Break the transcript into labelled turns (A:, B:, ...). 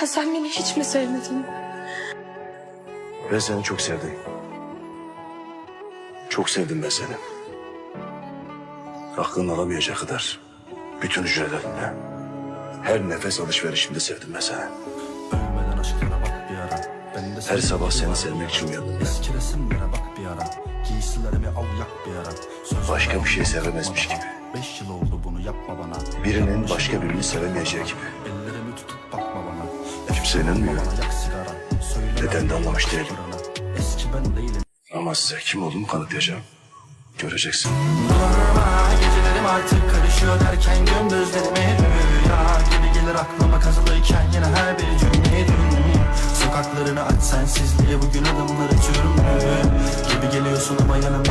A: Ha sen beni hiç mi sevmedin?
B: Ben seni çok sevdim. Çok sevdim ben seni. Aklın alamayacak kadar. Bütün hücrelerinle. Her nefes alışverişimde sevdim ben seni.
C: Ölmeden aşklara bak bir ara. Ben de
B: Her sabah seni sevmek için uyandım ben. Başka bir şey sevemezmiş gibi.
C: Beş yıl oldu bunu yapma bana.
B: Birinin başka birini sevemeyeceği gibi.
C: Ellerimi tutup bakma bana. Sigara. Söyle
B: Neden de anlamış
C: değilim.
B: Ama size kim olduğumu kanıtlayacağım. Göreceksin.
C: Durma gecelerim artık karışıyor derken gündüzlerime rüya gibi gelir aklıma kazılıyken yine her bir cümle dünya Sokaklarını aç sensizliğe bugün adımları türlü Gibi geliyorsun ama yanımda